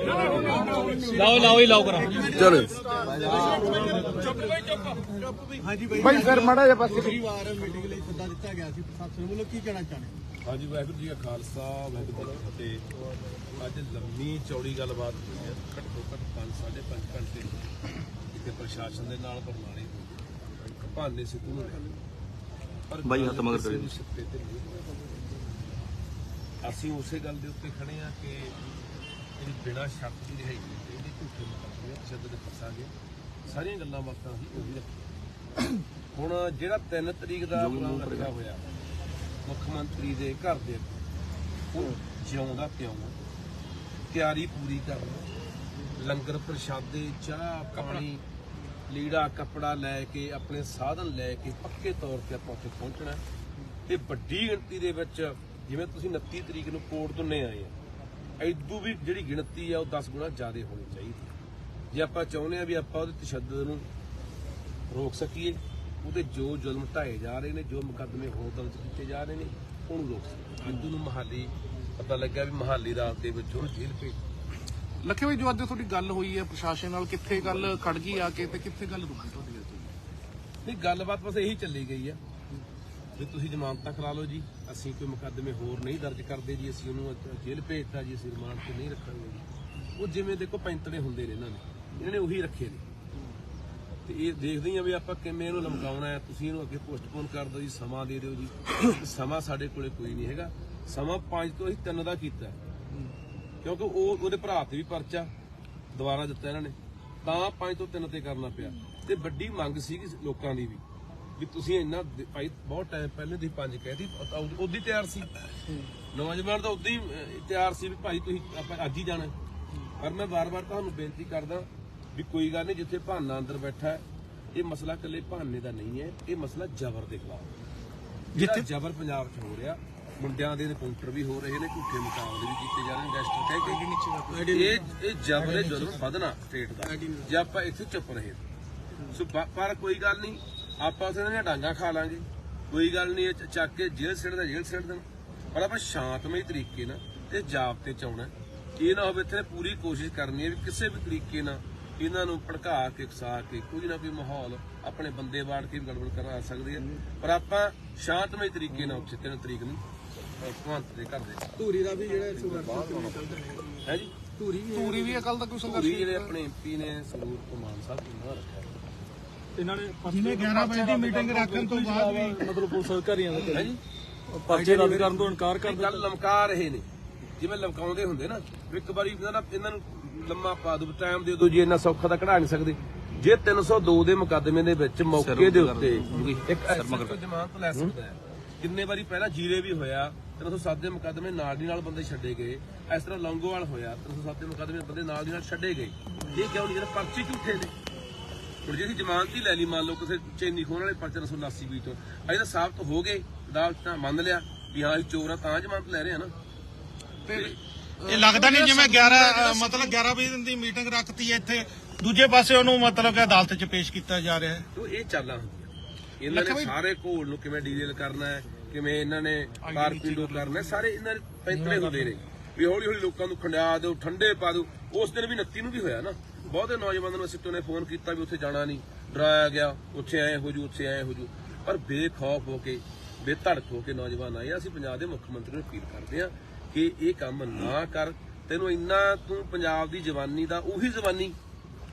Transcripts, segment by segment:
ਲਾਓ ਲਾਓ ਹੀ ਲਾਓ ਕਰਾ ਚਲੋ। ਭਾਈ ਸਰ ਮਾੜਾ ਜਿਹਾ ਪਾਸੇ ਪਿਛਲੀ ਵਾਰ ਮੀਟਿੰਗ ਲਈ ਸੱਦਾ ਦਿੱਤਾ ਗਿਆ ਸੀ ਪ੍ਰਸ਼ਾਸਨ ਵੱਲੋਂ ਕੀ ਕਹਿਣਾ ਚਾਹੁੰਦੇ ਹਾਂਜੀ ਵਾਹਿਗੁਰੂ ਜੀ ਕਾ ਖਾਲਸਾ ਵਾਹਿਗੁਰੂ ਜੀ ਕੀ ਫਤਿਹ ਅੱਜ ਲੰਮੀ ਚੌੜੀ ਗੱਲਬਾਤ ਹੋਈ ਹੈ ਘੱਟੋ ਘੱਟ 5 5.5 ਘੰਟੇ ਕਿਤੇ ਪ੍ਰਸ਼ਾਸਨ ਦੇ ਨਾਲ ਬਰਨਾਲੇ ਹੋਈ ਸਿੱਧੂ ਨੂੰ। ਪਰ ਬਾਈ ਹੱਥ ਮਗਰ ਕਰੀ। ਅਸੀਂ ਉਸੇ ਗੱਲ ਦੇ ਉੱਤੇ ਖੜੇ ਆ ਕਿ ਜਿਹੜੀ ਬਿਨਾਂ ਸ਼ੱਕ ਦੀ ਕੀਤੀ ਇਹਦੀ ਝੂਠੇ ਮੁਕੱਦਮੇ ਤਸ਼ੱਦਦ ਫਸਾਂਗੇ। ਸਾਰੀਆਂ ਗੱਲਾਂ ਬਾਤਾਂ ਅਸੀਂ ਉਹੀ ਰੱਖੀਆਂ। ਹੁਣ ਜਿਹੜਾ 3 ਤਰੀਕ ਦਾ ਪ੍ਰੋਗਰਾਮ ਰੱਖਿਆ ਹੋਇਆ ਮੁੱਖ ਮੰਤਰੀ ਦੇ ਘਰ ਦੇ ਉਹ ਜਿਉਂਦਾ ਪਿਓ ਤਿਆਰੀ ਪੂਰੀ ਕਰਨਾ ਲੰਗਰ ਪ੍ਰਸ਼ਾਦੇ ਚਾਹ ਪਾਣੀ ਲੀੜਾ ਕੱਪੜਾ ਲੈ ਕੇ ਆਪਣੇ ਸਾਧਨ ਲੈ ਕੇ ਪੱਕੇ ਤੌਰ ਤੇ ਆਪਾਂ ਉੱਥੇ ਪਹੁੰਚਣਾ। ਤੇ ਵੱਡੀ ਗਿਣਤੀ ਦੇ ਵਿੱਚ ਜਿਵੇਂ ਤੁਸੀਂ 29 ਤਰੀਕ ਨੂੰ ਕੋਰਟ ਤੁੰਨੇ ਆਏ ਆ ਐਦੂ ਵੀ ਜਿਹੜੀ ਗਿਣਤੀ ਆ ਉਹ 10 ਗੁਣਾ ਜ਼ਿਆਦਾ ਹੋਣੀ ਚਾਹੀਦੀ ਜੇ ਆਪਾਂ ਚਾਹੁੰਦੇ ਆ ਵੀ ਆਪਾਂ ਉਹਦੇ ਤਸ਼ੱਦਦ ਨੂੰ ਰੋਕ ਸਕੀਏ ਉਹਦੇ ਜੋ ਜ਼ੁਲਮ ਢਾਏ ਜਾ ਰਹੇ ਨੇ ਜੋ ਮੁਕੱਦਮੇ ਹੋਰ ਦਰਜ ਕੀਤੇ ਜਾ ਰਹੇ ਨੇ ਉਹਨੂੰ ਰੋਕ ਸਕੀਏ। ਹਿੰਦੂ ਨੂੰ ਮਹਾਲੀ ਪਤਾ ਲੱਗਾ ਵੀ ਮਹਾਲੀ ਰਾਤ ਦੇ ਵਿੱਚ ਉਹਨੂੰ ਜੇਲ੍ਹ ਭੇਜ ਲੱਖੇ ਭਾਈ ਜੋ ਅੱਜ ਤੁਹਾਡੀ ਗੱਲ ਹੋਈ ਹੈ ਪ੍ਰਸ਼ਾਸਨ ਨਾਲ, ਕਿੱਥੇ ਗੱਲ ਖੜ ਗਈ ਆ ਕੇ ਤੇ ਕਿੱਥੇ ਗੱਲ ਰੁਕੀ ਤੁਹਾਡੀ ਨਹੀਂ, ਗੱਲਬਾਤ ਬਸ ਇਹੀ ਚੱਲੀ ਗਈ ਆ। ਵੀ ਤੁਸੀਂ ਜ਼ਮਾਨਤਾਂ ਕਰਾ ਲਓ ਜੀ। ਅਸੀਂ ਕੋਈ ਮੁਕੱਦਮੇ ਹੋਰ ਨਹੀਂ ਦਰਜ ਕਰਦੇ ਜੀ। ਅਸੀਂ ਉਹਨੂੰ ਜੇਲ੍ਹ ਭੇਜਤਾ ਜੀ। ਅਸੀਂ ਰਿਮਾਂਡ ਤੇ ਨਹੀਂ ਰੱਖਾਂਗੇ ਜੀ। ਉਹ ਜਿਵੇਂ ਦੇਖੋ ਪੈਂਤੜੇ ਹੁੰਦੇ ਨੇ ਇਹਨਾਂ ਨੇ ਇਹਨਾਂ ਨੇ ਉਹੀ ਰੱਖੇ ਨੇ। ਤੇ ਇਹ ਦੇਖਦੇ ਹਾਂ ਵੀ ਆਪਾਂ ਕਿਵੇਂ ਇਹਨੂੰ ਲਮਕਾਉਣਾ ਹੈ। ਤੁਸੀਂ ਇਹਨੂੰ ਅੱਗੇ ਪੋਸਟਪੋਨ ਕਰ ਦਿਓ ਜੀ। ਸਮਾਂ ਦੇ ਦਿਓ ਜੀ। ਸਮਾਂ ਸਾਡੇ ਕੋਲੇ ਕੋਈ ਨਹੀਂ ਹੈਗਾ। ਸਮਾਂ 5 ਤੋਂ ਅਸੀਂ 3 ਦਾ ਕੀਤਾ। ਕਿਉਂਕਿ ਉਹ ਉਹਦੇ ਭਰਾ ਤੇ ਵੀ ਪਰਚਾ ਦੁਬਾਰਾ ਦਿੱਤਾ ਇਹਨਾਂ ਨੇ। ਤਾਂ 5 ਤੋਂ 3 ਤੇ ਕਰਨਾ ਪਿਆ। ਤੇ ਵੱਡੀ ਮੰਗ ਸੀਗੀ ਲੋਕਾਂ ਦੀ ਵੀ ਵੀ ਤੁਸੀਂ ਇੰਨਾ ਭਾਈ ਬਹੁਤ ਟਾਈਮ ਪਹਿਲੇ ਦੀ ਪੰਜ ਕਹਿਦੀ ਉਦੋਂ ਤਿਆਰ ਸੀ। ਨੌਜਵਾਨ ਤਾਂ ਉਦੋਂ ਹੀ ਤਿਆਰ ਸੀ ਵੀ ਭਾਈ ਤੁਸੀਂ ਆਪਾਂ ਅੱਜ ਹੀ ਜਾਣਾ। ਪਰ ਮੈਂ ਵਾਰ-ਵਾਰ ਤੁਹਾਨੂੰ ਬੇਨਤੀ ਕਰਦਾ ਵੀ ਕੋਈ ਗੱਲ ਨਹੀਂ ਜਿੱਥੇ ਭਾਨਾ ਅੰਦਰ ਬੈਠਾ ਹੈ ਇਹ ਮਸਲਾ ਇਕੱਲੇ ਭਾਨੇ ਦਾ ਨਹੀਂ ਹੈ ਇਹ ਮਸਲਾ ਜ਼ਬਰ ਦੇ ਖਿਲਾਫ। ਜਿੱਥੇ ਜ਼ਬਰ ਪੰਜਾਬ 'ਚ ਹੋ ਰਿਹਾ ਮੁੰਡਿਆਂ ਦੇ ਐਨਕਾਊਂਟਰ ਵੀ ਹੋ ਰਹੇ ਨੇ ਝੂਠੇ ਮੁਕਾਬਲੇ ਵੀ ਕੀਤੇ ਜਾ ਰਹੇ ਨੇ ਗੈਸਟਰ ਕਹਿ ਕੇ ਇਹ ਇਹ ਜ਼ਬਰ ਜ਼ੁਲਮ ਵਧਣਾ ਸਟੇਟ ਦਾ ਜੇ ਆਪਾਂ ਇੱਥੇ ਚੁੱਪ ਰਹੇ ਸੋ ਪਰ ਕੋਈ ਗੱਲ ਨਹੀਂ ਆਪਾਂ ਉਸੇ ਦੀਆਂ ਡਾਂਗਾ ਖਾ ਲਾਂਗੇ। ਕੋਈ ਗੱਲ ਨਹੀਂ ਇਹ ਚੱਕ ਕੇ ਜੇਲ੍ਹ ਸਿੱਟ ਦਾ ਜੇਲ੍ਹ ਸਿੱਟ ਦੇਣ। ਪਰ ਆਪਾਂ ਸ਼ਾਂਤਮਈ ਤਰੀਕੇ ਨਾਲ ਤੇ ਜਾਬਤੇ ਚ ਆਉਣਾ ਇਹ ਨਾ ਹੋਵੇ ਇੱਥੇ ਪੂਰੀ ਕੋਸ਼ਿਸ਼ ਕਰਨੀ ਹੈ ਵੀ ਕਿਸੇ ਵੀ ਤਰੀਕੇ ਨਾਲ ਇਹਨਾਂ ਨੂੰ ਭੜਕਾ ਕੇ ਉਕਸਾ ਕੇ ਕੋਈ ਨਾ ਕੋਈ ਮਾਹੌਲ ਆਪਣੇ ਬੰਦੇ ਬਾੜ ਕੇ ਗੜਬੜ ਕਰਾ ਸਕਦੇ ਆ ਪਰ ਆਪਾਂ ਸ਼ਾਂਤਮਈ ਤਰੀਕੇ ਨਾਲ ਉੱਥੇ ਤਿੰਨ ਤਰੀਕ ਨੂੰ ਭਗਵੰਤ ਦੇ ਘਰ ਦੇ ਧੂਰੀ ਦਾ ਵੀ ਜਿਹੜਾ ਸੰਘਰਸ਼ ਕਿਵੇਂ ਚੱਲਦਾ ਹੈ ਹੈ ਜੀ। ਧੂਰੀ ਵੀ ਧੂਰੀ ਵੀ ਕੱਲ ਦਾ ਕੋਈ ਸੰਘਰਸ਼ ਧੂਰੀ ਜਿਹੜੇ ਆਪਣੇ ਐਮਪੀ ਨੇ ਸਰੂਰ ਕੁਮਾਨ ਸਾਹਿਬ ਨੂੰ ਰੱਖਿਆ। ਇਹਨਾਂ ਨੇ ਜਿਹਨੇ 11 ਵਜੇ ਦੀ ਮੀਟਿੰਗ ਰੱਖਣ ਤੋਂ ਬਾਅਦ ਵੀ ਮਤਲਬ ਪੁਲਿਸ ਅਧਿਕਾਰੀਆਂ ਦਾ ਹੈ ਜੀ। ਪਰਚੇ ਰੱਦ ਕਰਨ ਤੋਂ ਇਨਕਾਰ ਕਰ ਇਹ ਗੱਲ ਲਮਕਾ ਰਹੇ ਨੇ। ਜਿਵੇਂ ਲਮਕਾਉਂਦੇ ਹੁੰਦੇ ਨਾ ਇੱਕ ਵਾਰੀ ਇਹਨਾਂ ਨੂੰ ਲੰਮਾ ਪਾ ਦੋ ਟਾਈਮ ਦੇ ਦੋ ਜੀ ਇੰਨਾ ਸੌਖਾ ਤਾਂ ਕਢਾ ਨਹੀਂ ਸਕਦੇ। ਜੇ 302 ਦੇ ਮੁਕੱਦਮੇ ਦੇ ਵਿੱਚ ਮੌਕੇ ਦੇ ਉੱਤੇ ਇੱਕ ਜ਼ਮਾਨਤ ਲੈ ਸਕਦਾ ਹੈ। ਕਿੰਨੇ ਵਾਰੀ ਪਹਿਲਾਂ ਜੀਰੇ ਵੀ ਹੋਇਆ 307 ਦੇ ਮੁਕੱਦਮੇ ਨਾਲ ਦੀ ਨਾਲ ਬੰਦੇ ਛੱਡੇ ਗਏ। ਇਸ ਤਰ੍ਹਾਂ ਲੌਂਗੋਵਾਲ ਹੋਇਆ 307 ਦੇ ਮੁਕੱਦਮੇ ਬੰਦੇ ਨਾਲ ਦੀ ਨਾਲ ਛੱਡੇ ਗਏ। ਇਹ ਕਿਉਂ ਨਹੀਂ? ਜਿਹੜਾ ਪਰਚੇ ਝੂਠੇ ਨੇ। ਹੁਣ ਜੇ ਅਸੀਂ ਜ਼ਮਾਨਤ ਹੀ ਲੈ ਲਈ ਮੰਨ ਲਓ ਕਿਸੇ ਚੈਨੀ ਖੋਣ ਵਾਲੇ ਪਰਚੇ 379 ਵੀ ਤੋਂ ਅਜੇ ਤਾਂ ਸਾਬਤ ਹੋ ਗਏ ਅਦਾਲਤ ਤਾਂ ਮੰਨ ਲਿਆ ਵੀ ਹਾਂ ਅਸੀਂ ਚੋਰ ਆ ਤਾਂ ਜ਼ਮਾਨਤ ਲੈ ਰਹੇ ਆ ਨਾ। ਇਹ ਲੱਗਦਾ ਨਹੀਂ ਜਿਵੇਂ 11 ਅ, ਮਤਲਬ 11 ਵਜੇ ਦੀ ਮੀਟਿੰਗ ਰੱਖਤੀ ਹੈ ਇੱਥੇ ਦੂਜੇ ਪਾਸੇ ਉਹਨੂੰ ਮਤਲਬ ਕਿ ਅਦਾਲਤ 'ਚ ਪੇਸ਼ ਕੀਤਾ ਜਾ ਰਿਹਾ ਹੈ। ਤੋ ਇਹ ਚਾਲਾਂ ਇਹਨਾਂ ਨੇ ਸਾਰੇ ਘੋਲ ਨੂੰ ਕਿਵੇਂ ਡੀਜ਼ਲ ਕਰਨਾ ਹੈ ਕਿਵੇਂ ਇਹਨਾਂ ਨੇ ਕਾਰਪੀਡੋ ਕਰਨਾ ਸਾਰੇ ਇਹਨਾਂ ਦੇ ਪੈਂਤੜੇ ਹੁੰਦੇ ਨੇ ਵੀ ਹੌਲੀ ਹੌਲੀ ਲੋਕਾਂ ਨੂੰ ਖੰਡਿਆ ਦਿਓ ਠੰਡੇ ਪਾ ਦਿਓ। ਉਸ ਦਿਨ ਵੀ 29 ਨੂੰ ਵੀ ਹੋਇਆ ਨਾ। ਬਹੁਤੇ ਨੌਜਵਾਨਾਂ ਨੂੰ ਸਿੱਟੋ ਨੇ ਫੋਨ ਕੀਤਾ ਵੀ ਉੱਥੇ ਜਾਣਾ ਨਹੀਂ। ਡਰਾਇਆ ਗਿਆ ਉੱਥੇ ਆਏ ਹੋ ਜੂ ਉੱਥੇ ਆਏ ਹੋ ਜੂ। ਪਰ ਬੇਖੌਫ ਹੋ ਕੇ ਬੇਧੜਕ ਹੋ ਕੇ ਨੌਜਵਾਨ ਆਏ। ਅਸੀਂ ਪੰਜਾਬ ਦੇ ਮੁੱਖ ਮੰਤਰੀ ਨੂੰ ਅਪੀਲ ਕਰਦੇ ਆ ਕਿ ਇਹ ਕੰਮ ਨਾ ਕਰ। ਤੈਨੂੰ ਇੰਨਾ ਤੂੰ ਪੰਜਾਬ ਦੀ ਜਵਾਨੀ ਦਾ ਉਹੀ ਜਵਾਨੀ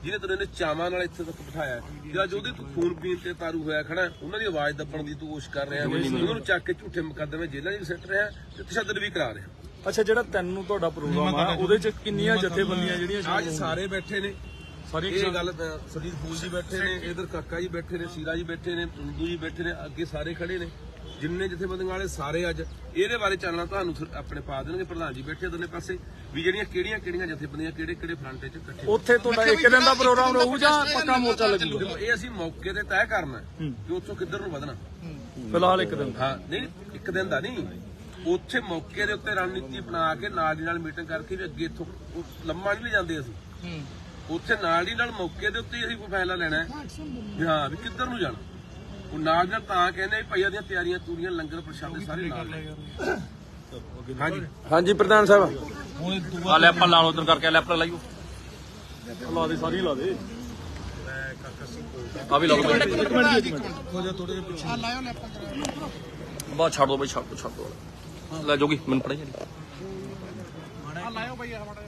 ਜਿਹਨੇ ਤੈਨੂੰ ਇਹਨੇ ਚਾਵਾਂ ਨਾਲ ਇੱਥੇ ਤੱਕ ਬਿਠਾਇਆ ਜਿਹੜਾ ਜੋ ਉਹਦੇ ਤੂੰ ਖੂਨ ਪੀਣ ਤੇ ਤਾਰੂ ਹੋਇਆ ਖੜਾ ਉਹਨਾਂ ਦੀ ਆਵਾਜ਼ ਦੱਬਣ ਦੀ ਤੂੰ ਕੋਸ਼ਿਸ਼ ਕਰ ਰਿਹਾ ਉਹਨਾਂ ਨੂੰ ਚੱਕ ਕੇ ਝੂਠੇ ਮੁਕੱਦਮੇ ਜੇਲ੍ਹਾਂ 'ਚ ਸਿੱਟ ਰਿਹਾ ਤੇ ਤਸ਼ੱਦਦ ਵੀ ਕਰਾ ਰਿਹਾ। ਅੱਛਾ ਜਿਹੜਾ ਤਿੰਨ ਤੁਹਾਡਾ ਪ੍ਰੋਗਰਾਮ ਆ ਉਹਦੇ ਚ ਕਿੰਨੀਆਂ ਜਥੇਬੰਦੀਆਂ ਜਿਹੜੀਆਂ ਅੱਜ ਸਾਰੇ ਬੈਠੇ ਨੇ। ਸਾਰੀਆਂ ਇਹ ਗੱਲ ਸਰਜੀਤ ਫੂਲ ਜੀ ਬੈਠੇ ਨੇ ਇਧਰ ਕਾਕਾ ਜੀ ਬੈਠੇ ਨੇ ਸੀਰਾ ਜੀ ਬੈਠੇ ਨੇ ਇੰਦੂ ਜੀ ਬੈਠੇ ਨੇ ਅੱਗੇ ਸਾਰੇ ਖੜੇ ਨੇ। ਜਿੰਨੇ ਜਥੇਬੰਦੀਆਂ ਵਾਲੇ ਸਾਰੇ ਅੱਜ ਇਹਦੇ ਬਾਰੇ ਚਾਨਣਾ ਤੁਹਾਨੂੰ ਆਪਣੇ ਪਾ ਦੇਣਗੇ ਪ੍ਰਧਾਨ ਜੀ ਬੈਠੇ ਦੋਨੇ ਪਾਸੇ ਵੀ ਜਿਹੜੀਆਂ ਕਿਹੜੀਆਂ ਕਿਹੜੀਆਂ ਜਥੇਬੰਦੀਆਂ ਕਿਹੜੇ ਕਿਹੜੇ ਫਰੰਟ 'ਚ ਇਕੱਠੇ ਉੱਥੇ ਤੁਹਾਡਾ ਇੱਕ ਦਿਨ ਦਾ ਪ੍ਰੋਗਰਾਮ ਰਹੂ ਜਾਂ ਪੱਕਾ ਮੋਰਚਾ ਲੱਗੂ? ਦੇਖੋ ਇਹ ਅਸੀਂ ਮੌਕੇ ਤੇ ਤੈਅ ਕਰਨਾ ਹੈ ਕਿ ਉੱਥੋਂ ਕਿੱਧਰ ਨੂੰ ਵਧਣਾ। ਫਿਲਹਾਲ ਇੱਕ ਦਿਨ ਹਾਂ ਨਹੀਂ ਇੱਕ ਦਿਨ ਦਾ ਨਹੀਂ। ਉੱਥੇ ਮੌਕੇ ਦੇ ਉੱਤੇ ਰਣਨੀਤੀ ਬਣਾ ਕੇ ਨਾਲ ਦੀ ਨਾਲ ਮੀਟਿੰਗ ਕਰਕੇ ਵੀ ਅੱਗੇ ਇੱਥੋਂ ਲੰਮਾ ਨਹੀਂ ਜਾਂਦੇ ਅਸੀਂ। ਉੱਥੇ ਨਾਲ ਦੀ ਨਾਲ ਮੌਕੇ ਦੇ ਉੱਤੇ ਅਸੀਂ ਕੋਈ ਫੈਸਲਾ ਲੈਣਾ ਹੈ ਹਾਂ ਵੀ ਕਿੱਧਰ ਨੂੰ ਜਾਣਾ। ਉਹ ਨਾਲ ਤਾਂ ਕਹਿੰਦੇ ਵੀ ਭਈਆ ਦੀਆਂ ਤਿਆਰੀਆਂ ਤੂਰੀਆਂ ਲੰਗਰ ਪ੍ਰਸ਼ਾਦੇ ਸਾਰੇ ਨਾਲ ਨੇ। ਹਾਂਜੀ। ਹਾਂਜੀ ਪ੍ਰਧਾਨ ਸਾਹਿਬ। ਆ ਲੈ ਆਪਾਂ ਲਾ ਲਓ ਉਧਰ ਕਰਕੇ ਲੈਫਟ ਲਾਈਓ। ਲਾ ਦੇ ਸਾਰੀ ਲਾ ਦੇ। ਆ ਵੀ ਲਾ ਲਓ ਇੱਕ ਮਿੰਟ ਜੀ, ਇੱਕ ਮਿੰਟ ਆ ਲਾਇਓ ਲੈ ਆਪਾਂ ਬਾ ਛੱਡ ਦੋ ਬਈ ਛੱਡ ਦੋ ਛੱਡ ਦੋ। ਲੈ ਜੋਗੀ ਮੈਨੂੰ ਪੜਾਈ ਜੀ ਆ ਲਾਇਓ ਬਈ ਆ ਮਾੜਾ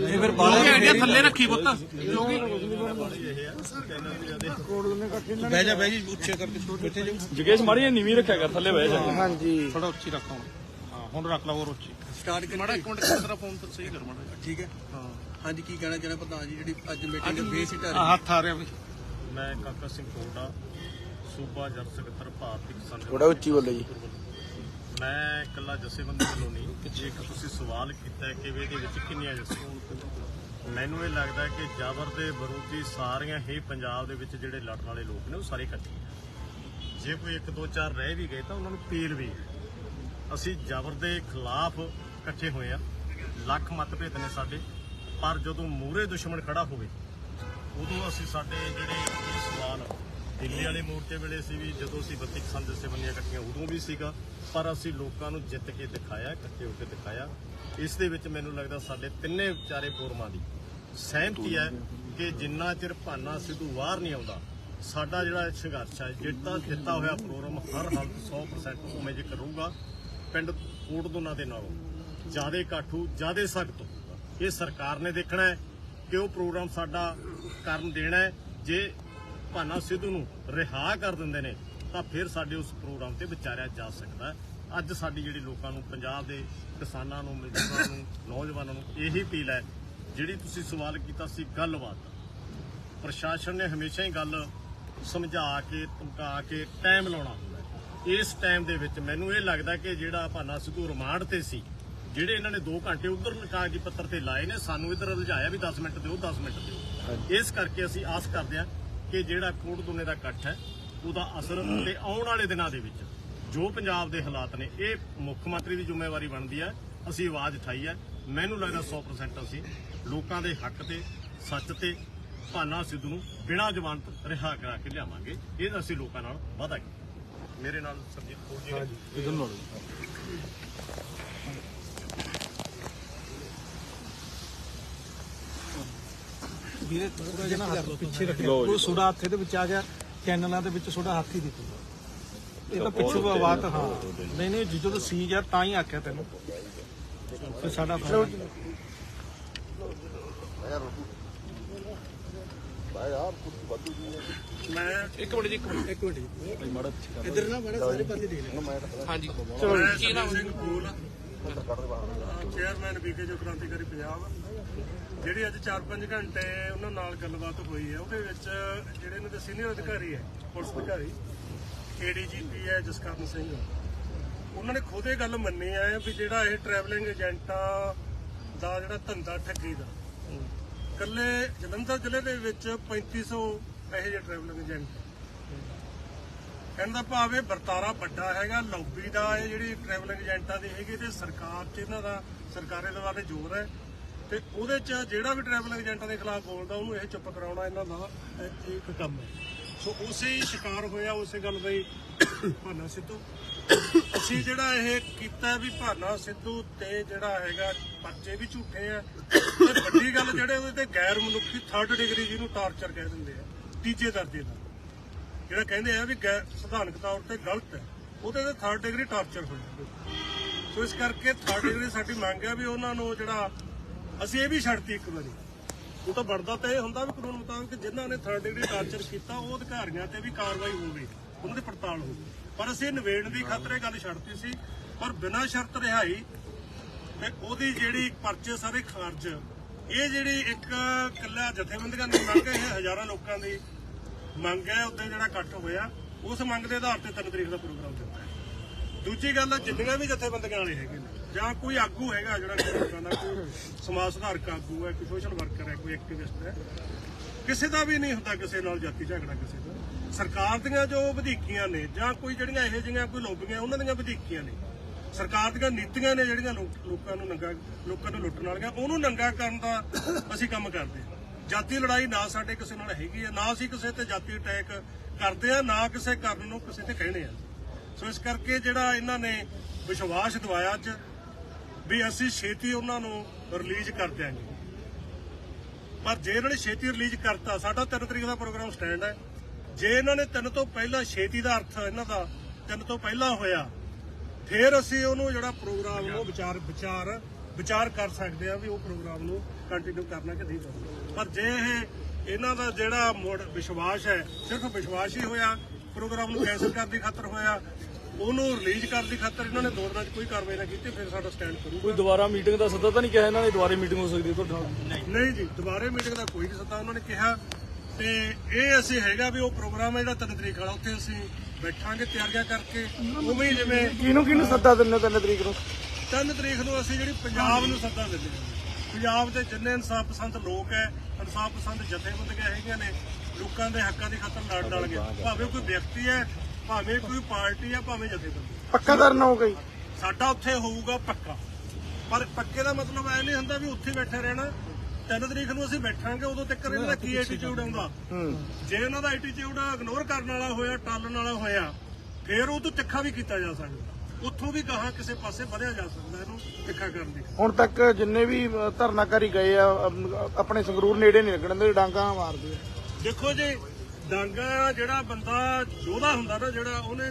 ਇਹ ਫਿਰ ਬਾਲੇ ਆਈਡੀਆ ਥੱਲੇ ਰੱਖੀ ਪੁੱਤ ਜੋਗੀ ਬਹਿ ਜਾ ਬਹਿ ਜੀ ਉੱਚੇ ਕਰਕੇ ਬੈਠੇ ਜਾਓ ਜਗੇਸ਼ ਮਾੜੀ ਨੀਵੀਂ ਰੱਖਿਆ ਕਰ ਥੱਲੇ ਬਹਿ ਜਾ। ਥੋੜਾ ਉੱਚੀ ਰੱਖ ਹੁਣ। ਹਾਂ ਹੁਣ ਰੱਖ ਲਾ ਹੋਰ ਉੱਚੀ। ਸਟਾਰਟ ਮਾੜਾ ਇੱਕ ਮਿੰਟ ਤੇਰਾ ਫੋਨ ਤਾਂ ਸਹੀ ਕਰ ਮਾੜਾ ਠੀਕ ਹੈ? ਹਾਂ। ਹਾਂਜੀ ਕੀ ਕਹਿਣਾ ਚਾਹੁੰਦੇ ਪ੍ਰਧਾਨ ਜੀ ਜਿਹੜੀ ਅੱਜ ਮੀਟਿੰਗ ਫੇਸ ਹੀ ਆ ਹੱਥ ਆ ਰਿਹਾ ਵੀ। ਮੈਂ ਕਾਕਾ ਸਿੰਘ ਕੋਟਾ ਸੂਬਾ ਜਨ ਸਕੱਤਰ ਭਾਰਤੀ ਕਿਸਾਨ ਥੋੜਾ ਉੱਚੀ ਬੋਲੋ ਜੀ। ਮੈਂ ਇਕੱਲਾ ਜਥੇਬੰਦੀ ਵੱਲੋਂ ਨਹੀਂ ਇੱਕ ਤੁਸੀਂ ਸਵਾਲ ਕੀਤਾ ਕਿ ਇਹਦੇ ਵਿੱਚ ਕਿੰਨੀਆਂ ਜਥੇਬੰਦੀਆਂ ਮੈਨੂੰ ਇਹ ਲੱਗਦਾ ਕਿ ਜਾਬਰ ਦੇ ਵਿਰੋਧੀ ਸਾਰੀਆਂ ਹੀ ਪੰਜਾਬ ਦੇ ਵਿੱਚ ਜਿਹੜੇ ਲੜਨ ਵਾਲੇ ਲੋਕ ਨੇ, ਉਹ ਸਾਰੇ ਇਕੱਠੇ ਹੈ। ਜੇ ਕੋਈ ਇੱਕ ਦੋ ਚਾਰ ਰਹਿ ਵੀ ਗਏ ਤਾਂ ਉਹਨਾਂ ਨੂੰ ਪੀਲ ਵੀ ਅਸੀਂ ਜ਼ਬਰ ਦੇ ਖਿਲਾਫ ਇਕੱਠੇ ਹੋਏ ਆ ਲੱਖ ਮਤਭੇਦ ਨੇ ਸਾਡੇ, ਪਰ ਜਦੋਂ ਮੂਹਰੇ ਦੁਸ਼ਮਣ ਖੜਾ ਹੋਵੇ, ਉਦੋਂ ਅਸੀਂ ਸਾਡੇ ਜਿਹੜੇ ਇਹ ਸਵਾਲ ਦਿੱਲੀ ਵਾਲੇ ਮੋਰਚੇ ਵੇਲੇ ਸੀ ਵੀ ਜਦੋਂ ਅਸੀਂ 32 ਕਿਸਾਨ ਜਥੇਬੰਦੀਆਂ ਇਕੱਠੀਆਂ, ਉਦੋਂ ਵੀ ਸੀਗਾ। ਪਰ ਅਸੀਂ ਲੋਕਾਂ ਨੂੰ ਜਿੱਤ ਕੇ ਦਿਖਾਇਆ, ਇਕੱਠੇ ਹੋ ਕੇ ਦਿਖਾਇਆ। ਇਸ ਦੇ ਵਿੱਚ ਮੈਨੂੰ ਲੱਗਦਾ ਸਾਡੇ ਤਿੰਨੇ ਵਿਚਾਰੇ ਫੋਰਮਾਂ ਦੀ। ਸਹਿਮਤੀ ਹੈ ਕਿ ਜਿੰਨਾ ਚਿਰ ਭਾਨਾ ਸਿੱਧੂ ਬਾਹਰ ਨਹੀਂ ਆਉਂਦਾ, ਸਾਡਾ ਜਿਹੜਾ ਸੰਘਰਸ਼ ਹੈ, ਜਿੱਤਾ ਦਿੱਤਾ ਹੋਇਆ ਪ੍ਰੋਗਰਾਮ ਹਰ ਹਾਲਤ 100% ਉਵੇਂ ਜੇ ਕਰੂਗਾ। ਪਿੰਡ ਕੋਟ ਕੋਟਦੋਨਾ ਦੇ ਨਾਲੋਂ ਜਿਆਦੇ ਕਾਠੂ ਜਿਆਦੇ ਸਖਤ ਇਹ ਸਰਕਾਰ ਨੇ ਦੇਖਣਾ ਹੈ ਕਿ ਉਹ ਪ੍ਰੋਗਰਾਮ ਸਾਡਾ ਕਰਨ ਦੇਣਾ ਹੈ। ਜੇ ਭਾਨਾ ਸਿੱਧੂ ਨੂੰ ਰਿਹਾ ਕਰ ਦਿੰਦੇ ਨੇ ਤਾਂ ਫਿਰ ਸਾਡੇ ਉਸ ਪ੍ਰੋਗਰਾਮ ਤੇ ਵਿਚਾਰਿਆ ਜਾ ਸਕਦਾ। ਅੱਜ ਸਾਡੀ ਜਿਹੜੀ ਲੋਕਾਂ ਨੂੰ ਪੰਜਾਬ ਦੇ ਕਿਸਾਨਾਂ ਨੂੰ ਮਜ਼ਦੂਰਾਂ ਨੂੰ ਨੌਜਵਾਨਾਂ ਨੂੰ ਇਹੀ ਅਪੀਲ ਹੈ ਜਿਹੜੀ ਤੁਸੀਂ ਸਵਾਲ ਕੀਤਾ ਸੀ ਗੱਲਬਾਤ। ਪ੍ਰਸ਼ਾਸਨ ਨੇ ਹਮੇਸ਼ਾ ਹੀ ਗੱਲ ਸਮਝਾ ਕੇ ਧਮਕਾ ਕੇ ਟਾਈਮ ਲਾਉਣਾ ਹੁੰਦਾ। ਇਸ ਟਾਈਮ ਦੇ ਵਿੱਚ ਮੈਨੂੰ ਇਹ ਲੱਗਦਾ ਕਿ ਜਿਹੜਾ ਭਾਨਾ ਸਿੱਧੂ ਰਿਮਾਂਡ ਤੇ ਸੀ ਜਿਹੜੇ ਇਹਨਾਂ ਨੇ 2 ਘੰਟੇ ਉਧਰ ਕਾਗਜ਼ੀ ਪੱਤਰ ਤੇ ਲਾਏ ਨੇ ਸਾਨੂੰ ਇਧਰ ਲਜਾਇਆ ਵੀ 10 ਮਿੰਟ ਦਿਓ 10 ਮਿੰਟ ਦਿਓ ਇਸ ਕਰਕੇ ਅਸੀਂ ਆਸ ਕਰਦੇ ਹਾਂ ਕਿ ਜਿਹੜਾ ਕੋਟ ਦੋਨੇ ਦਾ ਇਕੱਠ ਹੈ, ਉਹਦਾ ਅਸਰ ਤੇ ਆਉਣ ਵਾਲੇ ਦਿਨਾਂ ਦੇ ਵਿੱਚ ਜੋ ਪੰਜਾਬ ਦੇ ਹਾਲਾਤ ਨੇ, ਇਹ ਮੁੱਖ ਮੰਤਰੀ ਦੀ ਜ਼ਿੰਮੇਵਾਰੀ ਬਣਦੀ ਹੈ, ਅਸੀਂ ਆਵਾਜ਼ ਉਠਾਈ ਹੈ। ਮੈਨੂੰ ਲੱਗਦਾ 100% ਅਸੀਂ ਲੋਕਾਂ ਦੇ ਹੱਕ ਤੇ, ਸੱਚ ਤੇ, ਭਾਨਾ ਸਿੱਧੂ ਨੂੰ ਬਿਨਾਂ ਜ਼ਮਾਨਤ ਰਿਹਾ ਕਰਾ ਕੇ ਲਿਆਵਾਂਗੇ। ਇਹ ਅਸੀਂ ਲੋਕਾਂ ਨਾਲ ਵਾਅਦਾ ਕੀਤਾ। ਮੇਰੇ ਨਾਲ ਸਰਜੀਤ ਕੌਰ ਜੀ ਨੇ। ਵੀਰੇ ਥੋੜਾ ਜਿਹਾ ਨਾ ਹੱਥ ਪਿੱਛੇ ਰੱਖਿਓ। ਉਹ ਸੋਡਾ ਹੱਥ ਦੇ ਵਿੱਚ ਆ ਗਿਆ ਚੈਨਲਾਂ ਦੇ ਵਿੱਚ ਸੋਡਾ ਹੱਥ ਹੀ ਦਿੱਤਾ ਇਹ ਤਾਂ ਪਿੱਛੋਂ ਬਾਤ ਹਾਂ। ਨਹੀਂ ਨਹੀਂ ਜਿੱਦੋਂ ਤੋਂ ਸੀ ਯਾਰ ਤਾਂ ਹੀ ਆਖਿਆ ਤੈਨੂੰ। ਫਿਰ ਸਾਡਾ ਫਰਜ਼ ਮੈਂ ਇੱਕ ਮਿੰਟ ਜੀ ਇੱਕ ਮਿੰਟ ਇੱਕ ਮਿੰਟ ਜੀ। ਇੱਧਰ ਨਾ ਮਾੜਾ ਸਾਰੇ ਪਾਸੇ ਦੇਖ ਲੈ। ਹਾਂਜੀ। ਕੀ ਨਾਮ ਸਿੰਘ ਕੋਲ ਚੇਅਰਮੈਨ ਬੀਕੇ ਜੋ ਕ੍ਰਾਂਤੀਕਾਰੀ ਪੰਜਾਬ। ਜਿਹੜੀ ਅੱਜ 4-5 ਘੰਟੇ ਉਹਨਾਂ ਨਾਲ ਗੱਲਬਾਤ ਹੋਈ ਹੈ, ਉਹਦੇ ਵਿੱਚ ਜਿਹੜੇ ਇਹਨਾਂ ਦੇ ਸੀਨੀਅਰ ਅਧਿਕਾਰੀ ਹੈ, ਪੁਲਿਸ ਅਧਿਕਾਰੀ ਏਡੀਜੀਪੀ ਹੈ, ਜਸਕਰਨ ਸਿੰਘ। ਉਹਨਾਂ ਨੇ ਖੁਦ ਇਹ ਗੱਲ ਮੰਨੀ ਹੈ ਵੀ ਜਿਹੜਾ ਇਹ ਟਰੈਵਲਿੰਗ ਏਜੰਟਾਂ ਦਾ ਜਿਹੜਾ ਧੰਦਾ ਠੱਗੀ ਦਾ ਕੱਲੇ ਜਲੰਧਰ ਜ਼ਿਲ੍ਹੇ ਦੇ ਵਿੱਚ 3500 ਇਹੋ ਜਿਹੇ ਟਰੈਵਲਿੰਗ ਏਜੰਟ ਕਹਿਣ ਦਾ ਭਾਵ ਇਹ ਵਰਤਾਰਾ ਵੱਡਾ ਹੈਗਾ ਲੌਬੀ ਦਾ ਇਹ ਜਿਹੜੀ ਟਰੈਵਲਿੰਗ ਏਜੰਟਾਂ ਦੀ ਹੈਗੀ, ਤੇ ਸਰਕਾਰ 'ਚ ਇਹਨਾਂ ਦਾ, ਸਰਕਾਰੇ ਦੇ ਵਾਲੇ ਜ਼ੋਰ ਹੈ। ਤੇ ਉਹਦੇ 'ਚ ਜਿਹੜਾ ਵੀ ਟਰੈਵਲ ਏਜੰਟਾਂ ਦੇ ਖਿਲਾਫ ਬੋਲਦਾ, ਉਹਨੂੰ ਇਹ ਚੁੱਪ ਕਰਾਉਣਾ ਇਹਨਾਂ ਦਾ ਇੱਕ ਕੰਮ ਹੈ। ਸੋ ਉਸੇ ਸ਼ਿਕਾਰ ਹੋਇਆ, ਉਸੇ ਗੱਲ ਦਾ ਹੀ ਭਾਨਾ ਸਿੱਧੂ। ਅਸੀਂ ਜਿਹੜਾ ਇਹ ਕੀਤਾ ਵੀ ਭਾਨਾ ਸਿੱਧੂ ਤੇ ਜਿਹੜਾ ਹੈਗਾ ਪਰਚੇ ਵੀ ਝੂਠੇ ਆ, ਤੇ ਵੱਡੀ ਗੱਲ ਜਿਹੜੇ ਉਹਦੇ ਤੇ ਗੈਰ ਮਨੁੱਖੀ ਥਰਡ ਡਿਗਰੀ ਜਿਹਨੂੰ ਟਾਰਚਰ ਕਹਿ ਦਿੰਦੇ ਆ, ਤੀਜੇ ਦਰਜੇ ਦਾ। ਜਿਹੜਾ ਕਹਿੰਦੇ ਆ ਵੀ ਗੈਰ ਸੰਵਿਧਾਨਕ ਤੌਰ ਤੇ ਗਲਤ ਹੈ, ਉਹਦੇ ਤੇ ਥਰਡ ਡਿਗਰੀ ਟਾਰਚਰ ਹੋਇਆ। ਸੋ ਇਸ ਕਰਕੇ ਥਰਡ ਡਿਗਰੀ ਸਾਡੀ ਮੰਗ ਹੈ ਵੀ ਉਹਨਾਂ ਨੂੰ ਜਿਹੜਾ ਅਸੀਂ ਇਹ ਵੀ ਛੱਡਤੀ ਇੱਕ ਵਾਰੀ। ਉਹ ਤਾਂ ਬਣਦਾ ਤਾਂ ਇਹ ਹੁੰਦਾ ਵੀ ਕਾਨੂੰਨ ਮੁਤਾਬਕ ਜਿਨ੍ਹਾਂ ਨੇ ਥਰਡ ਡਿਗਰੀ ਟਾਰਚਰ ਕੀਤਾ, ਉਹ ਅਧਿਕਾਰੀਆਂ ਤੇ ਵੀ ਕਾਰਵਾਈ ਹੋਵੇ, ਉਹਨਾਂ ਦੀ ਪੜਤਾਲ ਹੋਵੇ। ਪਰ ਅਸੀਂ ਨਵੇੜ ਦੀ ਖਾਤਰ ਗੱਲ ਛੱਡਤੀ ਸੀ, ਪਰ ਬਿਨਾਂ ਸ਼ਰਤ ਰਿਹਾਈ ਤੇ ਉਹਦੀ ਜਿਹੜੀ ਪਰਚੇ ਸਾਰੇ ਖਾਰਜ, ਇਹ ਜਿਹੜੀ ਇੱਕ ਕੱਲਾ ਜਥੇਬੰਦੀਆਂ ਦੀ ਮੰਗ ਹੈ, ਇਹ ਹਜ਼ਾਰਾਂ ਲੋਕਾਂ ਦੀ ਮੰਗ ਹੈ ਉੱਤੇ ਜਿਹੜਾ ਇਕੱਠ ਹੋਇਆ, ਉਸ ਮੰਗ ਦੇ ਆਧਾਰ ਤੇ 3 ਤਰੀਕ ਦਾ ਪ੍ਰੋਗਰਾਮ ਦਿੱਤਾ। ਦੂਜੀ ਗੱਲ ਹੈ ਜਿੰਨੀਆਂ ਵੀ ਜਥੇਬੰਦੀਆਂ ਵਾਲੇ ਹੈਗੇ ਨੇ, ਜਾਂ ਕੋਈ ਆਗੂ ਹੈਗਾ ਜਿਹੜਾ ਕੋਈ ਲੋਕਾਂ ਦਾ ਕੋਈ ਸਮਾਜ ਸੁਧਾਰਕ ਆਗੂ ਹੈ, ਕੋਈ ਸੋਸ਼ਲ ਵਰਕਰ ਹੈ, ਕੋਈ ਐਕਟਿਵਿਸਟ ਹੈ, ਕਿਸੇ ਦਾ ਵੀ ਨਹੀਂ ਹੁੰਦਾ ਕਿਸੇ ਨਾਲ ਜਾਤੀ ਝਗੜਾ ਕਿਸੇ ਦਾ। ਸਰਕਾਰ ਦੀਆਂ ਜੋ ਵਧੀਕੀਆਂ ਨੇ, ਜਾਂ ਕੋਈ ਜਿਹੜੀਆਂ ਇਹੋ ਜਿਹੀਆਂ ਕੋਈ ਲੋਬੀਆਂ ਉਹਨਾਂ ਦੀਆਂ ਵਧੀਕੀਆਂ ਨੇ। ਸਰਕਾਰ ਦੀਆਂ ਨੀਤੀਆਂ ਨੇ ਜਿਹੜੀਆਂ ਲੋਕਾਂ ਨੂੰ ਨੰਗਾ, ਲੋਕਾਂ ਨੂੰ ਲੁੱਟਣ ਵਾਲੀਆਂ, ਉਹਨੂੰ ਨੰਗਾ ਕਰਨ ਦਾ ਅਸੀਂ ਕੰਮ ਕਰਦੇ ਹਾਂ। ਜਾਤੀ ਲੜਾਈ ਨਾ ਸਾਡੇ ਕਿਸੇ ਨਾਲ ਹੈਗੀ ਹੈ, ਨਾ ਅਸੀਂ ਕਿਸੇ ਤੇ ਜਾਤੀ ਅਟੈਕ ਕਰਦੇ ਆ ਨਾ ਕਿਸੇ ਕਰਨ ਨੂੰ ਕਿਸੇ ਤੇ ਕਹਿੰਦੇ ਆ ਸੋ ਇਸ ਕਰਕੇ ਜਿਹੜਾ ਇਹਨਾਂ ਨੇ ਵਿਸ਼ਵਾਸ ਦਿਵਾਇਆ ਅੱਜ ਵੀ ਅਸੀਂ ਛੇਤੀ ਉਹਨਾਂ ਨੂੰ ਰਿਲੀਜ਼ ਕਰ ਦਿਆਂਗੇ। ਪਰ ਜੇ ਇਹਨਾਂ ਨੇ ਛੇਤੀ ਰਿਲੀਜ਼ ਕਰਤਾ, ਸਾਡਾ 3 ਤਰੀਕ ਦਾ ਪ੍ਰੋਗਰਾਮ ਸਟੈਂਡ ਹੈ। ਜੇ ਇਹਨਾਂ ਨੇ ਤਿੰਨ ਤੋਂ ਪਹਿਲਾਂ ਛੇਤੀ ਦਾ ਅਰਥ ਇਹਨਾਂ ਦਾ ਤਿੰਨ ਤੋਂ ਪਹਿਲਾਂ ਹੋਇਆ, ਫਿਰ ਅਸੀਂ ਉਹਨੂੰ ਜਿਹੜਾ ਪ੍ਰੋਗਰਾਮ ਨੂੰ ਵਿਚਾਰ ਵਿਚਾਰ ਵਿਚਾਰ ਕਰ ਸਕਦੇ ਆ ਵੀ ਉਹ ਪ੍ਰੋਗਰਾਮ ਨੂੰ ਕੰਟੀਨਿਊ ਕਰਨਾ ਕਿ ਨਹੀਂ ਕਰਨਾ। ਪਰ ਜੇ ਇਹ ਇਹਨਾਂ ਦਾ ਜਿਹੜਾ ਮੋੜ ਵਿਸ਼ਵਾਸ ਹੈ, ਸਿਰਫ ਵਿਸ਼ਵਾਸ ਹੀ ਹੋਇਆ, ਪ੍ਰੋਗਰਾਮ ਨੂੰ ਕੈਂਸਲ ਕਰਨ ਦੀ ਖਾਤਰ ਹੋਇਆ ਉਹਨੂੰ ਰਿਲੀਜ਼ ਕਰਨ ਦੀ ਖਾਤਰ ਇਹਨਾਂ ਨੇ ਦੋ ਦਿਨਾਂ 'ਚ ਕੋਈ ਕਾਰਵਾਈ ਨਾ ਕੀਤੀ ਫਿਰ ਸਾਡਾ ਸਟੈਂਡ ਕਰੂਗਾ। ਕੋਈ ਦੁਬਾਰਾ ਮੀਟਿੰਗ ਦਾ ਸੱਦਾ ਤਾਂ ਨਹੀਂ ਕਿਹਾ ਇਹਨਾਂ ਨੇ ਦੁਬਾਰੇ ਮੀਟਿੰਗ ਹੋ ਸਕਦੀ ਹੈ ਤੁਹਾਡੇ ਨਾਲ? ਨਹੀਂ ਜੀ ਦੁਬਾਰੇ ਮੀਟਿੰਗ ਦਾ ਕੋਈ ਨਹੀਂ ਸੱਦਾ ਉਹਨਾਂ ਨੇ ਕਿਹਾ। ਤੇ ਇਹ ਅਸੀਂ ਹੈਗਾ ਵੀ ਉਹ ਪ੍ਰੋਗਰਾਮ ਹੈ ਜਿਹੜਾ ਤਿੰਨ ਤਰੀਕ ਵਾਲਾ ਉੱਥੇ ਅਸੀਂ ਬੈਠਾਂਗੇ ਤਿਆਰੀਆਂ ਕਰਕੇ ਉਵੇਂ ਹੀ ਜਿਵੇਂ ਕਿਹਨੂੰ ਕਿਹਨੂੰ ਸੱਦਾ ਦਿੰਦੇ ਤਿੰਨ ਤਰੀਕ ਨੂੰ? ਤਿੰਨ ਤਰੀਕ ਨੂੰ ਅਸੀਂ ਜਿਹੜੀ ਪੰਜਾਬ ਨੂੰ ਸੱਦਾ ਦਿੰਦੇ ਹਾਂ। ਪੰਜਾਬ ਦੇ ਜਿੰਨੇ ਇਨਸਾਫ ਪਸੰਦ ਲੋਕ ਹੈ ਇਨਸਾਫ ਪਸੰਦ ਜਥੇਬੰਦੀਆਂ ਹੈਗੀਆਂ ਨੇ ਲੋਕਾਂ ਦੇ ਹੱਕਾਂ ਦੀ ਖਾਤਰ ਲੜ ਲੜਗੇ ਭਾਵੇਂ ਕੋਈ ਵਿਅਕਤੀ ਹੈ ਭਾਵੇਂ ਕੋਈ ਪਾਰਟੀ ਹੈ ਭਾਵੇਂ ਜਥੇਬੰਦੀ ਪੱਕਾ ਕਰਨਾ ਹੋਊਗਾ ਜੀ। ਸਾਡਾ ਉੱਥੇ ਹੋਊਗਾ ਪੱਕਾ। ਪਰ ਪੱਕੇ ਦਾ ਮਤਲਬ ਐ ਨਹੀਂ ਹੁੰਦਾ ਵੀ ਉੱਥੇ ਬੈਠੇ ਰਹਿਣਾ। ਤਿੰਨ ਤਰੀਕ ਨੂੰ ਅਸੀਂ ਬੈਠਾਂਗੇ ਉਦੋਂ ਤੱਕ ਇਹਨਾਂ ਦਾ ਕੀ ਐਟੀਟਿਊਡ ਆਉਂਦਾ? ਜੇ ਇਹਨਾਂ ਦਾ ਐਟੀਟਿਊਡ ਇਗਨੋਰ ਕਰਨ ਵਾਲਾ ਹੋਇਆ ਟਾਲਣ ਵਾਲਾ ਹੋਇਆ ਫਿਰ ਉਹ ਤੋਂ ਤਿੱਖਾ ਵੀ ਕੀਤਾ ਜਾ ਸਕਦਾ। ਉੱਥੋਂ ਵੀ ਕਹਾ ਕਿਸੇ ਪਾਸੇ ਵਧਿਆ ਜਾ ਸਕਦਾ ਇਹਨੂੰ ਤਿੱਖਾ ਕਰਨ ਦੀ ਹੁਣ ਤੱਕ ਜਿੰਨੇ ਵੀ ਧਰਨਾਕਾਰੀ ਗਏ ਆ ਆਪਣੇ ਸੰਗਰੂਰ ਨੇੜੇ ਨਹੀਂ ਲੱਗਣ ਦੇ ਡਾਂਗਾ ਮਾਰਦੇ ਆ। ਦੇਖੋ ਜੀ ਡਾਂਗਾ ਜਿਹੜਾ ਬੰਦਾ ਯੋਧਾ ਹੁੰਦਾ ਨਾ ਜਿਹੜਾ ਉਹਨੇ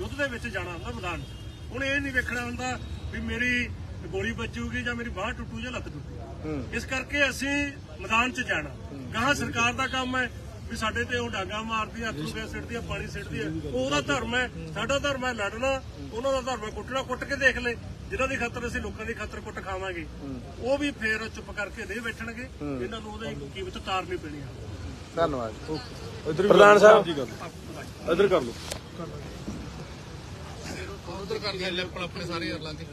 ਯੁੱਧ ਦੇ ਵਿੱਚ ਜਾਣਾ ਹੁੰਦਾ ਮੈਦਾਨ 'ਚ। ਉਹਨੇ ਇਹ ਨਹੀਂ ਵੇਖਣਾ ਹੁੰਦਾ ਵੀ ਮੇਰੀ ਗੋਲੀ ਵੱਜੂਗੀ ਜਾਂ ਮੇਰੀ ਬਾਹ ਟੁੱਟੂ ਜਾਂ ਲੱਤ ਟੁੱਟੂ। ਇਸ ਕਰਕੇ ਅਸੀਂ ਮੈਦਾਨ 'ਚ ਜਾਣਾ। ਗਾਹਾਂ ਸਰਕਾਰ ਦਾ ਕੰਮ ਹੈ ਵੀ ਸਾਡੇ ਤੇ ਉਹ ਡਾਂਗਾ ਮਾਰਦੀ ਅਥਰੂ ਗੈਸ ਸਿੱਟਦੀ ਆ ਪਾਣੀ ਸਿੱਟਦੀ ਆ। ਉਹ ਉਹਦਾ ਧਰਮ ਹੈ ਸਾਡਾ ਧਰਮ ਹੈ ਲੜਨਾ। ਉਹਨਾਂ ਦਾ ਧਰਮ ਹੈ ਕੁੱਟਣਾ। ਕੁੱਟ ਕੇ ਦੇਖ ਲੈ ਜਿਨ੍ਹਾਂ ਦੀ ਖਾਤਰ ਅਸੀਂ ਲੋਕਾਂ ਦੀ ਖਾਤਰ ਕੁੱਟ ਖਾਵਾਂਗੇ। ਉਹ ਵੀ ਫੇਰ ਚੁੱਪ ਕਰਕੇ ਨਹੀਂ ਬੈਠਣਗੇ। ਇਹਨਾਂ ਨੂੰ ਉਹਦੀ ਕੀਮਤ ਤਾਰਨੀ ਪੈਣੀ ਆ। ਧੰਨਵਾਦ ਪ੍ਰਧਾਨ ਸਾਹਿਬ। ਇੱਧਰ ਕਰ ਲਓ। ਉਧਰ ਕਰ ਲਿਆ ਲੈਪਲ ਆਪਣੇ ਸਾਰੇ ਕਰ ਲਾਂਗੇ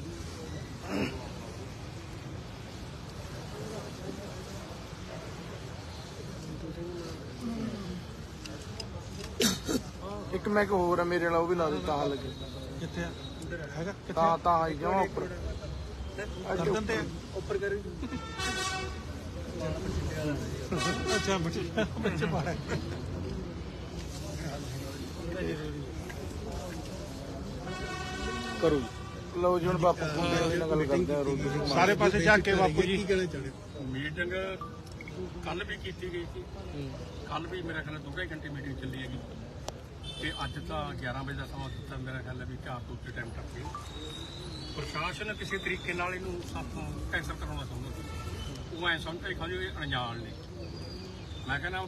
ਇੱਕ ਮੈਂ ਇੱਕ ਹੋਰ ਆ ਮੇਰੇ ਵਾਲਾ ਉਹ ਵੀ ਲਾ ਦੇ ਤਾਂ ਲੱਗੇ। ਕਿੱਥੇ ਆ? ਹੈਗਾ? ਤਾਂ ਤਾਂ ਆਈ ਜਾਵਾਂ ਉੱਪਰ। ਗਰਦਨ ਤੇ ਉੱਪਰ ਕਰੀ ਅੱਛਾ ਬੱਚੇ ਬੱਚੇ ਬਾਹਰ ਕਰੋ ਜੀ। ਲਓ ਜੀ ਹੁਣ ਬਾਪੂ ਪੁੰਡੇ ਨਾਲ ਗੱਲ ਕਰਦੇ ਆ ਰੋਟੀ ਸਿੰਘ ਸਾਰੇ ਪਾਸੇ ਝਾਕ ਕੇ ਬਾਪੂ ਜੀ। ਮੀਟਿੰਗ ਕੱਲ ਵੀ ਕੀਤੀ ਗਈ ਸੀ। ਕੱਲ ਵੀ ਮੇਰਾ ਖਿਆਲ ਦੋ ਢਾਈ ਘੰਟੇ ਮੀਟਿੰਗ ਚੱਲੀ ਹੈਗੀ। ਤੇ ਅੱਜ ਤਾਂ 11 ਵਜੇ ਦਾ ਸਮਾਂ ਦਿੱਤਾ ਮੇਰਾ ਖਿਆਲ ਹੈ ਵੀ ਚਾਰ ਤੋਂ ਉੱਤੇ ਟਾਈਮ ਕਰਕੇ ਪ੍ਰਸ਼ਾਸਨ ਕਿਸੇ ਤਰੀਕੇ ਨਾਲ ਇਹਨੂੰ ਸਾਥੋਂ ਕੈਂਸਲ ਕਰਾਉਣਾ ਚਾਹੁੰਦਾ। ਉਹ ਐ ਸਮਝਦਾ ਖਾਲੀ ਇਹ ਅਣਜਾਣ ਨੇ। ਮੈਂ ਕਹਿੰਦਾ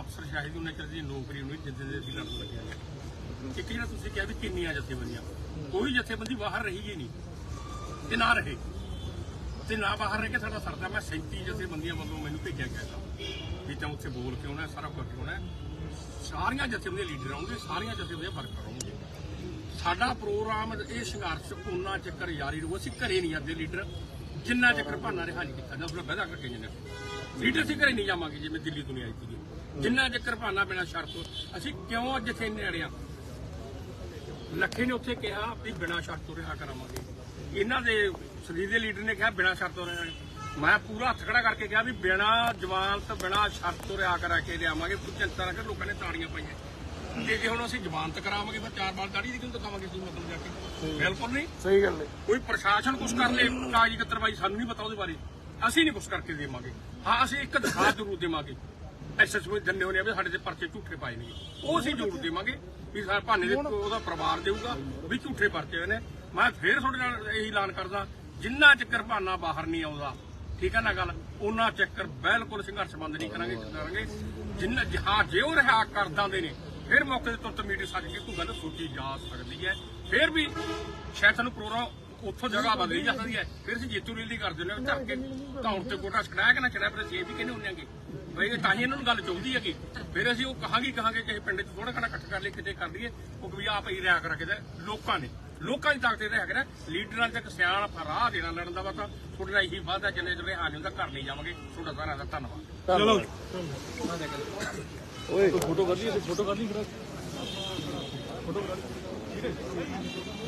ਅਫਸਰ ਸ਼ਾਹੀ ਉਹਨੇ ਨਜ਼ਰ ਦੀ ਨੌਕਰੀ ਨੂੰ ਜਿੱਦੇ ਦੇ ਅਸੀਂ ਲੜਨ ਲੱਗੇ ਇੱਕ ਜਿਹੜਾ ਤੁਸੀਂ ਕਿਹਾ ਵੀ ਕਿੰਨੀਆਂ ਜਥੇਬੰਦੀਆਂ, ਕੋਈ ਜਥੇਬੰਦੀ ਬਾਹਰ ਰਹੀ ਹੀ ਨਹੀਂ, ਤੇ ਨਾ ਰਹੇ। ਤੇ ਨਾ ਬਾਹਰ ਰਹਿ ਕੇ ਸਾਡਾ ਸਰਦਾ। ਮੈਂ 37 ਜਥੇਬੰਦੀਆਂ ਵੱਲੋਂ ਮੈਨੂੰ ਭੇਜਿਆ ਗਿਆ ਸੀ ਵੀ ਤਾਂ ਉੱਥੇ ਬੋਲ ਕੇ ਆਉਣਾ, ਸਾਰਾ ਕੁਝ ਹੋਣਾ ਸਾਰੀਆਂ ਜਥੇਬੰਦੀਆਂ ਲੀਡਰ ਆਉਣਗੇ ਸਾਰੀਆਂ ਜਥੇਬੰਦੀਆਂ ਵਰਕਰ ਆਉਣਗੇ ਸਾਡਾ ਪ੍ਰੋਗਰਾਮ ਇਹ ਸੰਘਰਸ਼ ਉਹਨਾਂ ਚੱਕਰ ਜਾਰੀ ਰਹੂ। ਅਸੀਂ ਘਰੇ ਨਹੀਂ ਜਾਂਦੇ ਲੀਡਰ। ਜਿੰਨਾ ਚੱਕਰ ਭਾਨਾ ਰਿਹਾ ਨਹੀਂ ਕੀਤਾ। ਨਾ ਉਹਦਾ ਕਰਕੇ ਜਾਂਦੇ ਲੀਡਰ ਅਸੀਂ ਘਰੇ ਨਹੀਂ ਜਾਵਾਂਗੇ ਜਿਵੇਂ ਦਿੱਲੀ ਤੋਂ ਆਈ ਸੀਗੀ। ਜਿੰਨਾ ਚਿਰ ਭਾਨਾ ਬਿਨਾ ਸ਼ਰਤ ਅਸੀਂ ਕਿਉਂ ਅੱਜ ਇੱਥੇ ਇੰਨੇ ਅੜਿਆ ਲੱਖੇ ਨੇ ਉੱਥੇ ਕਿਹਾ ਵੀ ਬਿਨਾਂ ਸ਼ਰਤ ਤੋਂ ਰਿਹਾ ਕਰਾਵਾਂਗੇ। ਇਹਨਾਂ ਦੇ ਸਰੀਰ ਦੇ ਲੀਡਰ ਨੇ ਕਿਹਾ ਬਿਨਾਂ ਸ਼ਰਤ ਤੋਂ ਰਿਹਾ ਮੈਂ ਪੂਰਾ ਹੱਥ ਖੜਾ ਕਰਕੇ ਕਿਹਾ ਵੀ ਬਿਨਾਂ ਤੋਂ ਬਿਨਾਂ ਸ਼ਰਤ ਤੋਂ ਰਿਹਾ ਕਰਾ ਕੇ ਲਿਆਵਾਂਗੇ। ਕੋਈ ਚਿੰਤਾ ਨਾ ਕਰ, ਲੋਕਾਂ ਨੇ ਤਾੜੀਆਂ ਪਾਈਆਂ। ਤੇ ਜੇ ਹੁਣ ਅਸੀਂ ਜ਼ਮਾਨਤ ਕਰਾਵਾਂਗੇ ਫਿਰ ਚਾਰ ਬਾਲ ਦਾੜੀ ਦੀ ਕਿਉਂ ਦਿਖਾਵਾਂਗੇ ਤੁਸੀਂ ਮਤਲਬ ਜਾ ਕੇ? ਬਿਲਕੁਲ ਨਹੀਂ। ਸਹੀ ਗੱਲ ਹੈ। ਕੋਈ ਪ੍ਰਸ਼ਾਸਨ ਕੁਝ ਕਰ ਲੇ ਕਾਗਜ਼ੀ ਕਤਰਵਾਈ ਸਾਨੂੰ ਨਹੀਂ ਪਤਾ ਉਹਦੇ ਬਾਰੇ। ਅਸੀਂ ਨਹੀਂ ਕੁਝ ਕਰਕੇ ਦੇਵਾਂਗੇ। ਹਾਂ ਅਸੀਂ ਇੱਕ ਦਿਖਾ ਜ਼ਰੂਰ ਦੇਵਾਂਗੇ। ਐਸਐਸਪੀ ਦੰਨੇ ਹੋਣੇ ਆ ਵੀ ਸਾਡੇ ਤੇ ਪਰਚੇ ਝੂਠੇ ਪਾਏ ਨੇ। ਉਹ ਅਸੀਂ ਜ਼ਰੂਰ ਦੇਵਾਂਗੇ ਵੀ ਸਾਡੇ ਭਾਨੇ ਦੇ ਉਹਦਾ ਪਰਿਵਾਰ ਦੇਊਗਾ ਵੀ ਝੂਠੇ ਪਰਚੇ ਹੋਏ ਨੇ। ਮੈਂ ਫੇਰ ਤੁਹਾਡੇ ਨਾਲ ਇਹੀ ਐਲਾਨ ਕਰਦਾ ਜਿੰਨਾ ਚੱਕਰ ਭਾਨਾ ਬਾਹਰ ਨਹੀਂ ਆਉਂਦਾ ਠੀਕ ਹੈ ਨਾ ਗੱਲ? ਉਹਨਾਂ ਚੱਕਰ ਬਿਲਕੁਲ ਸੰਘਰਸ਼ ਬੰਦ ਨਹੀਂ ਕਰਾਂਗੇ ਕਰਾਂਗੇ। ਜਿੰਨਾ ਹਾਂ ਜੇ ਉਹ ਰਿਹਾ ਕਰ ਦਿੰਦੇ ਨੇ ਫਿਰ ਮੌਕੇ ਤੇ ਤੁਰਤ ਮੀਟਿੰਗ ਸੱਜ ਕੇ ਕੋਈ ਗੱਲ ਸੋਚੀ ਜਾ ਸਕਦੀ ਹੈ। ਫਿਰ ਵੀ ਸ਼ਾਇਦ ਸਾਨੂੰ ਪ੍ਰੋਗਰਾਮ ਉੱਥੋਂ ਜਗ੍ਹਾ ਬਦਲੀ ਜਾ ਸਕਦੀ ਹੈ। ਫਿਰ ਅਸੀਂ ਜੇਤੂ ਰੈਲੀ ਕਰ ਦਿੰਦੇ ਹਾਂ ਚੱਕ ਕੇ ਧੌਣ ਤੇ ਗੋਟਾ ਛੜਾਇਆ ਕਿ ਨਾ ਛੜਾਇਆ ਫਿਰ ਅਸੀਂ ਇਹ ਵੀ ਕਹਿੰਦੇ ਹੁੰਦੇ ਆਂਗੇ ਬਈ ਇਹ ਤਾਂ ਹੀ ਇਹਨਾਂ ਨੂੰ ਗੱਲ ਚਾਹੁੰਦੀ ਹੈਗੀ। ਫਿਰ ਅਸੀਂ ਉਹ ਕਹਾਂਗੇ ਕਹਾਂਗੇ ਕਿ ਪਿੰਡ 'ਚ ਥੋੜਾ ਘਣਾ ਇਕੱਠ ਕਰ ਲਈ ਕਿਤੇ ਕਰ ਲਈਏ ਉਹ ਵੀ ਆਪ ਹੀ ਰਿਆ ਕਰ ਰੱਖਦਾ ਲੋਕਾਂ ਨੇ। ਲੋਕਾਂ ਦੀ ਤਾਕਤ ਤੇ ਹੈਗਾ ਨਾ ਲੀਡਰਾਂ ਤੱਕ ਸਿਆਣ ਰਾਹ ਦੇਣਾ ਲੜਨ ਦਾ ਵਾ ਤਾਂ ਤੁਹਾਡੇ ਨਾਲ ਇਹੀ ਵਾਅਦਾ ਜਿੰਨੇ ਜਿਹੜੇ ਹਾਲ ਹੁੰਦਾ ਘਰ ਨਹੀਂ ਜਾਵਾਂਗੇ। ਤੁਹਾਡਾ ਸਾਰਿਆਂ ਦਾ ਧੰਨਵਾਦ। ਚਲੋ। ਓਏ। ਫੋਟੋ ਕਰ ਲਈ ਫੋਟੋ ਕਰ ਲਈ ਫਿਰ। ਫੋਟੋ ਕਰ ਲਈ